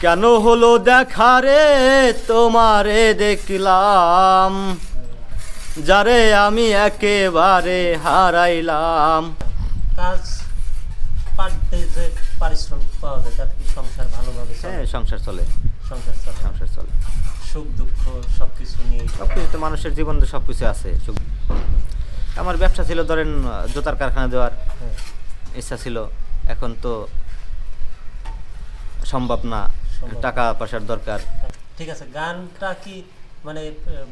কেন হলো দেখা রে? তোমারে দেখলাম। যারে আমি একেবারে হারাইলাম। কাজ যে পারিশ্রমিক পাওয়া যায় তাতে কি সংসার ভালোভাবে? হ্যাঁ সংসার চলে। সংসার চলে। সংসার চলে। সুখ দুঃখ সব কিছু নিয়ে সব কিছু তো মানুষের জীবন তো সব কিছু আছে সুখ- আমার ব্যবসা ছিল ধরেন জুতার কারখানা দেওয়ার। হ্যাঁ, ইচ্ছা ছিল। এখন তো সম্ভব না। টাকা পয়সার দরকার। ঠিক আছে গানটা কি মানে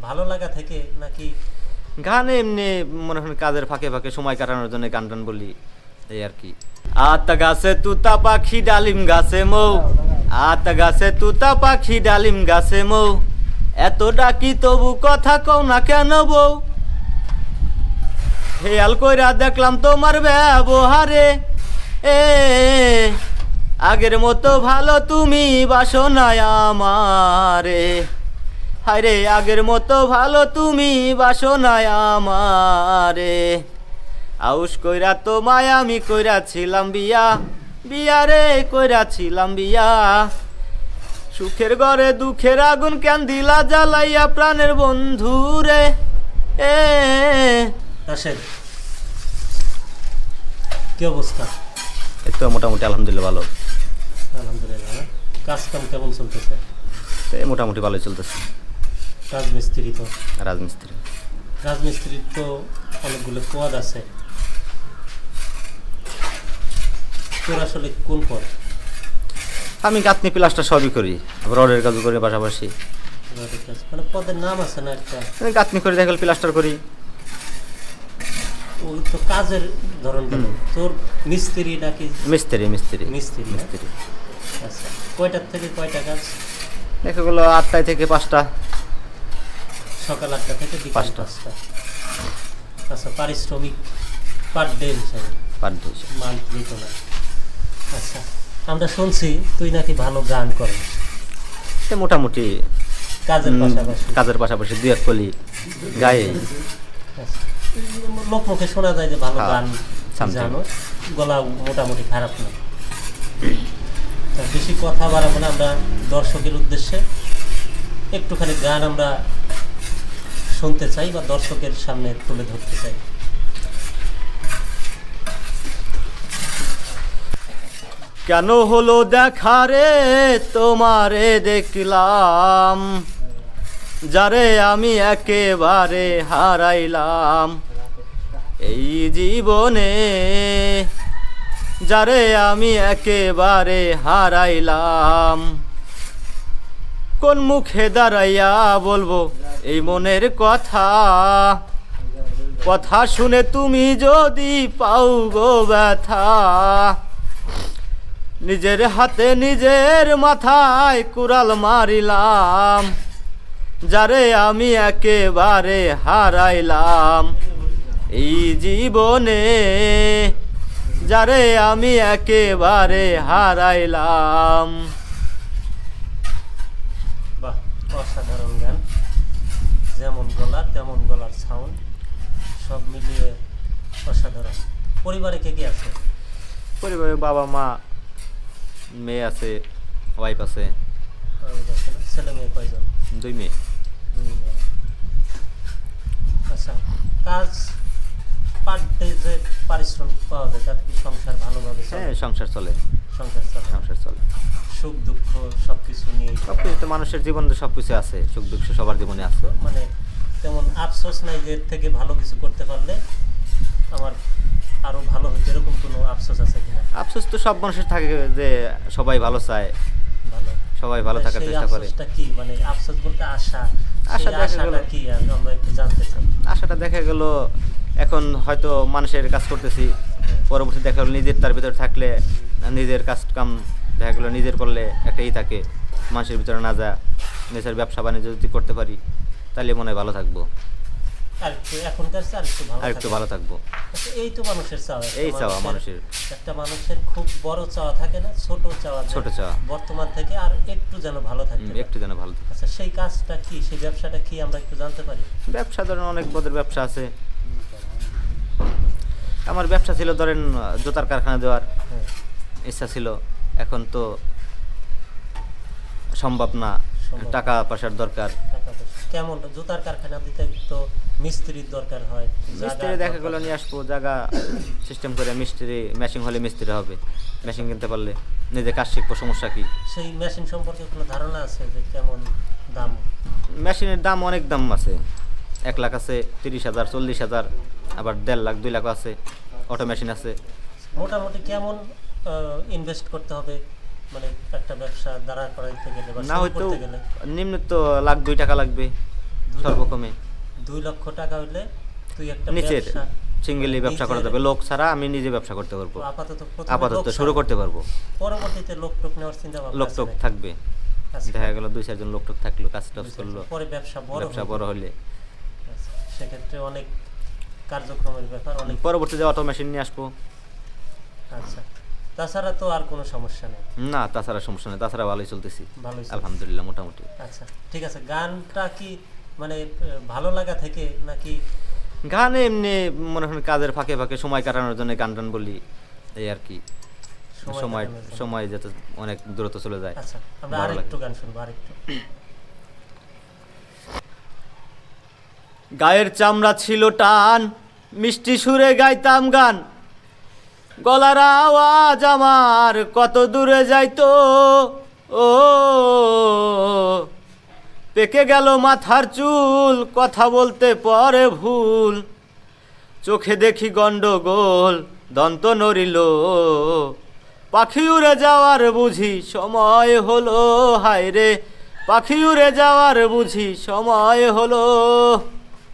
ভালো লাগা থেকে নাকি? গান এমনি মনে হয় কাজের ফাঁকে ফাঁকে সময় কাটানোর জন্য গান টান বলি এই আর কি। আতা গাছে তুতা পাখি ডালিম গাছে মৌ। আতা গাছে তুতা পাখি ডালিম গাছে মৌ। এত ডাকি তবু কথা কও না কেন বউ হেয়াল কইরা দেখলাম তোমার ব্যবহারে। এ আগের মতো ভালো তুমি বাসো না আমারে। হায়রে আগের মতো ভালো তুমি বাসো না আমারে। আউস কইরা তোমায় আমি কইরা ছিলাম বিয়া বিয়া রে কইরা ছিলাম বিয়া। সুখের ঘরে দুঃখের আগুন কেন দিলা জ্বালাইয়া প্রাণের বন্ধু রে? এ কি অবস্থা? এই তো মোটামুটি আলহামদুলিল্লাহ ভালো। আলহামদুলিল্লাহ? কাজ কাম কেমন চলতেছে? মোটামুটি ভালোই চলতেছে। রাজমিস্ত্রি তো? রাজমিস্ত্রি। রাজমিস্ত্রির তো অনেকগুলো পদ আছে। তোর আসলে কোন পদ? আমি গাঁথনি প্লাস্টার সবই করি রডের কাজ করি পাশাপাশি। মানে পদের নাম আছে না একটা? আমি গাঁথনি করে দেখল প্লাস্টার করি। ওই তো কাজের ধরন তোর মিস্ত্রি নাকি? মিস্ত্রি মিস্ত্রি। মিস্ত্রি মিস্ত্রি। আচ্ছা কয়টার থেকে কয়টা কাজ? দেখা গেলো আটটায় থেকে পাঁচটা। সকাল আটটা থেকে বিকাল পাঁচটা। পাঁচটা। আচ্ছা পারিশ্রমিক পার ডে হিসাবে? Per day. মান্থলি তো না। আচ্ছা আমরা শুনছি তুই নাকি ভালো গান করিস। সে মোটামুটি কাজের উম, পাশাপাশি। কাজের পাশাপাশি দুই এক কলি গায়ে। আচ্ছা। লোক মুখে শোনা যায় যে ভালো হ্যাঁ, গান something. জানো। গলা মোটামুটি খারাপ না। বেশি কথা বাড়াবো না আমরা দর্শকের উদ্দেশ্যে। একটুখানি গান আমরা শুনতে চাই বা দর্শকের সামনে তুলে ধরতে চাই। কেন হলো দেখা রে? তোমারে দেখলাম। যারে আমি একেবারে হারাইলাম। এই জীবনে যারে আমি একেবারে হারাইলাম। কোন মুখে দাঁড়াইয়া বলব, এই মনের কথা? কথা শুনে তুমি যদি পাও গো ব্যথা, নিজের হাতে নিজের মাথায় কুড়াল মারিলাম, যারে আমি একেবারে হারাইলাম। এই জীবনে যারে আমি একেবারে হারাইলাম। বাহ অসাধারণ গান। যেমন গলা তেমন গলার সাউন্ড সব মিলিয়ে অসাধারণ। পরিবারে কে কে আছে? পরিবারে বাবা মা মেয়ে আছে ওয়াইফ আছে। ছেলে মেয়ে কয়জন? দুই মেয়ে। দুই মেয়ে। আচ্ছা কাজ পার ডে যে পারিশ্রমিক পাওয়া যায় তাতে কি সংসার ভালোভাবে হ্যাঁ চলে সংসার চলে। সংসার চলে। সংসার চলে। সুখ দুঃখ সব কিছু নিয়ে সব কিছু তো মানুষের জীবন তো সব কিছু আছে সুখ দুঃখ সবার জীবনে আছে। মানে তেমন আফসোস নাই যে এর থেকে ভালো কিছু করতে পারলে আমার আরও ভালো হতো এরকম কোনো আফসোস আছে কিনা? আফসোস তো সব মানুষের থাকে যে সবাই ভালো চায়। সবাই ভালো থাকার চেষ্টা করে। কি? মানে আফসোস বলতে আশা। আশাটা কি? আমরা একটু জানতে চাই। আশাটা দেখা গেল এখন হয়তো মানুষের কাজ করতেছি পরবর্তী দেখা গেলো নিজের তার ভিতরে থাকলে নিজের কাজ কাম দেখা গেলো নিজের করলে একটা ই থাকে মানুষের ভিতরে না যা নিজের ব্যবসা বাণিজ্য যদি করতে পারি তাহলে মনে হয় ভালো থাকব আর একটু এখনকার একটু ভালো থাকা। থাকব আচ্ছা, এই তো মানুষের চাওয়া এই চাওয়া মানুষের। একটা মানুষের খুব বড় চাওয়া থাকে না ছোট চাওয়া থাকে। ছোট চাওয়া। বর্তমান থেকে আর একটু যেন ভালো থাকতে একটু যেন ভালো থাকে আচ্ছা সেই কাজটা কি সেই ব্যবসাটা কি আমরা একটু জানতে পারি ব্যবসা ধরেন অনেক পদের ব্যবসা আছে আমার ব্যবসা ছিল ধরেন জুতার কারখানা দেওয়ার। হ্যাঁ। ইচ্ছা ছিল এখন তো সম্ভব না টাকা পয়সার দরকার। কেমন? জুতার কারখানা দিতে তো মিস্ত্রির দরকার হয়। মিস্ত্রি দেখা গেলো নিয়ে আসব জায়গা সিস্টেম করে মিস্ত্রি মেশিন হলে মিস্ত্রি হবে। মেশিন কিনতে পারলে নিজে কাজ শিখব সমস্যা কি? সেই মেশিন সম্পর্কে কোনো ধারণা আছে যে কেমন দাম? মেশিনের দাম অনেক দাম আছে। এক লাখ আছে তিরিশ হাজার চল্লিশ হাজার আবার দেড় লাখ দুই লাখ আছে অটো মেশিন আছে। মোটামুটি কেমন ইনভেস্ট করতে হবে? মানে একটা ব্যবসা দাঁড়া করাইতে গেলে না হয়তো নিম্ন তো লাখ দুই টাকা লাগবে সর্বকমে দুই লক্ষ টাকা হইলে তুই একটা নিচের সিঙ্গেলি ব্যবসা করা যাবে লোক ছাড়া আমি নিজে ব্যবসা করতে পারব। আপাতত শুরু করতে পারব। পরবর্তীতে লোক টোক নেওয়ার চিন্তা লোক টোক থাকবে। দেখা গেল দুই চারজন লোক টোক থাকল কাজ টাজ করল। পরে ব্যবসা বড় ব্যবসা বড় হলে। সেক্ষেত্রে অনেক কার্যক্রমের ব্যাপার অনেক পরবর্তীতে অটো মেশিন নিয়ে আসব। আচ্ছা। তাছাড়া তো আর কোনো সমস্যা নেই। না তাছাড়া সমস্যা নেই তাছাড়া ভালোই চলতেছি। ভালোই আলহামদুলিল্লাহ মোটামুটি। আচ্ছা ঠিক আছে। গানটা কি মানে ভালো লাগা থেকে নাকি গান এমনি মনে হয় কাজের ফাঁকে ফাঁকে সময় কাটানোর জন্য গান টান বলি এই আর কি। সময় সময় যাতে অনেক দূরত্ব চলে যায়। আচ্ছা আমরা আরেকটু গান শুনব আরেকটু। গায়ের চামড়া ছিল টান, মিষ্টি সুরে গাইতাম গান। গলার আওয়াজ আমার কত দূরে যাইতো, ও। পেকে গেল মাথার চুল, কথা বলতে পরে ভুল। চোখে দেখি গন্ডগোল, দন্ত নড়িল। পাখি উড়ে যাওয়ার বুঝি সময় হলো, হায় রে। পাখি উড়ে যাওয়ার বুঝি সময় হলো।